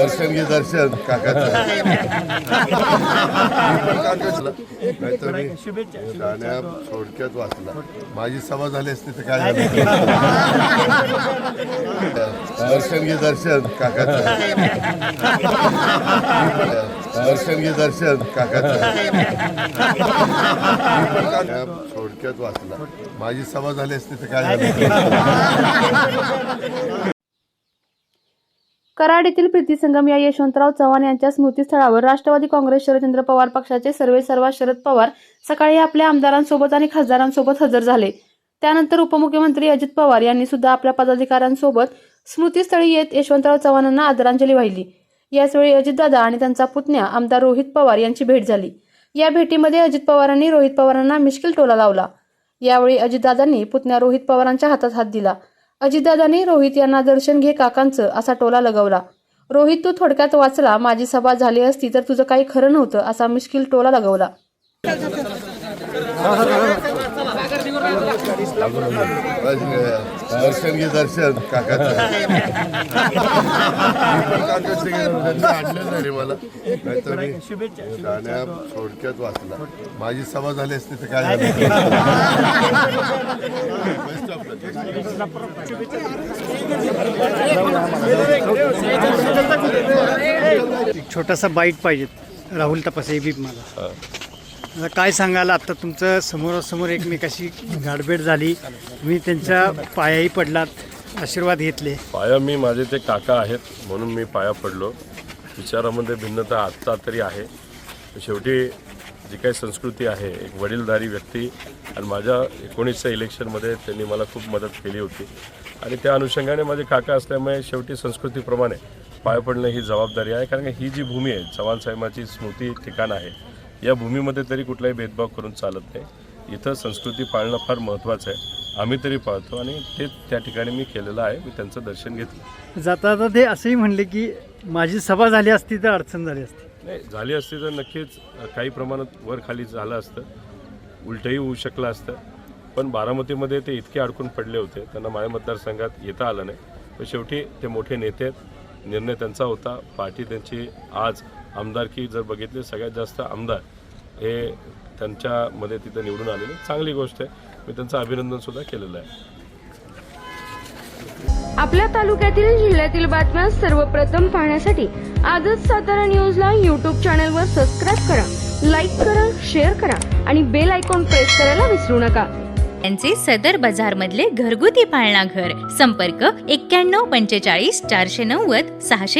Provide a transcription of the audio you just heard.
दर्शन घे दर्शन काकाच्या थोडक्यात वाचला माझी सभा झाली असती तर काय दर्शन घे दर्शन काकाचं. दर्शन घे दर्शन काकाचं. थोडक्यात वाचला माझी सभा झाली असती तर काय कराड येथील प्रीतीसंगम या यशवंतराव चव्हाण यांच्या स्मृतीस्थळावर राष्ट्रवादी काँग्रेस शरदचंद्र पवार पक्षाचे सर्वे सर्वा शरद पवार सकाळी आपल्या आमदारांसोबत आणि खासदारांसोबत हजर झाले. त्यानंतर उपमुख्यमंत्री अजित पवार यांनी सुद्धा आपल्या पदाधिकाऱ्यांसोबत स्मृतीस्थळी येत यशवंतराव चव्हाणांना आदरांजली वाहिली. याचवेळी अजितदादा आणि त्यांचा पुतण्या आमदार रोहित पवार यांची भेट झाली. या भेटीमध्ये अजित पवारांनी रोहित पवारांना मिश्किल टोला लावला. यावेळी अजितदादांनी पुतण्या रोहित पवारांच्या हातात हात दिला. अजितदादांनी रोहित यांना दर्शन घे काकांचं असा टोला लगवला. रोहित तू थोडक्यात वाचला माझी सभा झाली असती तर तुझं काही खरं नव्हतं असा मिश्किल टोला लगवला. दर्शन घे दर्शन काकाचं आणलं नाही मला नाहीतर मी गाण्या थोडक्यात वाचला माझी सभा झाली असती तर काय झालं छोटासा बाईट पाहिजेत राहुल तपासे बी मला आता काय सांगाल आता तुमचं समोरासमोर एकमेकाशी गाडबेड झाली. तुम्ही त्यांच्या पायाही पडलात आशीर्वाद घेतले. पाया मी माझे ते काका आहेत म्हणून मी पाया पडलो. विचारामध्ये भिन्नता आत्ता तरी आहे. शेवटी जी काही संस्कृती आहे एक वडीलधारी व्यक्ती आणि माझ्या एकोणीसच्या इलेक्शनमध्ये त्यांनी मला खूप मदत केली होती. आणि त्या अनुषंगाने माझे काका असल्यामुळे शेवटी संस्कृतीप्रमाणे पाया पडणं ही जबाबदारी आहे कारण की ही जी भूमी आहे चव्हाण साहेबांची स्मृती ठिकाण आहे. या भूमीमध्ये तरी कुठलाही भेदभाव करून चालत नाही. इथं संस्कृती पाळणं फार महत्त्वाचं आहे. आम्ही तरी पाळतो आणि ते त्या ठिकाणी मी केलेलं आहे. मी त्यांचं दर्शन घेतलं. जाता जाता ते असंही म्हणले की माझी सभा झाली असती तर अडचण झाली असती. नाही झाली असती तर नक्कीच काही प्रमाणात वर खाली झालं असतं. उलटही होऊ शकलं असतं. पण बारामतीमध्ये ते इतके अडकून पडले होते. त्यांना माझ्या मतदारसंघात येता आलं नाही. पण शेवटी ते मोठे नेते आहेत. निर्णय त्यांचा होता. पार्टी त्यांची आज आमदारकी जर बघितली सगळ्यात जास्त आमदार हे त्यांच्यामध्ये तिथं निवडून आलेले. चांगली गोष्ट आहे. मी त्यांचं अभिनंदनसुद्धा केलेलं आहे. आपल्या तालुक्यातील जिल्ह्यातील बातम्या सर्वप्रथम पाहण्यासाठी आजच सातारा न्यूजला यूट्यूब चॅनलवर सबस्क्राईब करा लाईक करा शेअर करा आणि बेल आयकॉन प्रेस करायला विसरू नका. यांचे सदर बाजार मधले घरगुती पाळणा घर संपर्क एक्क्याण्णव पंचेचाळीस चारशे नव्वद सहाशे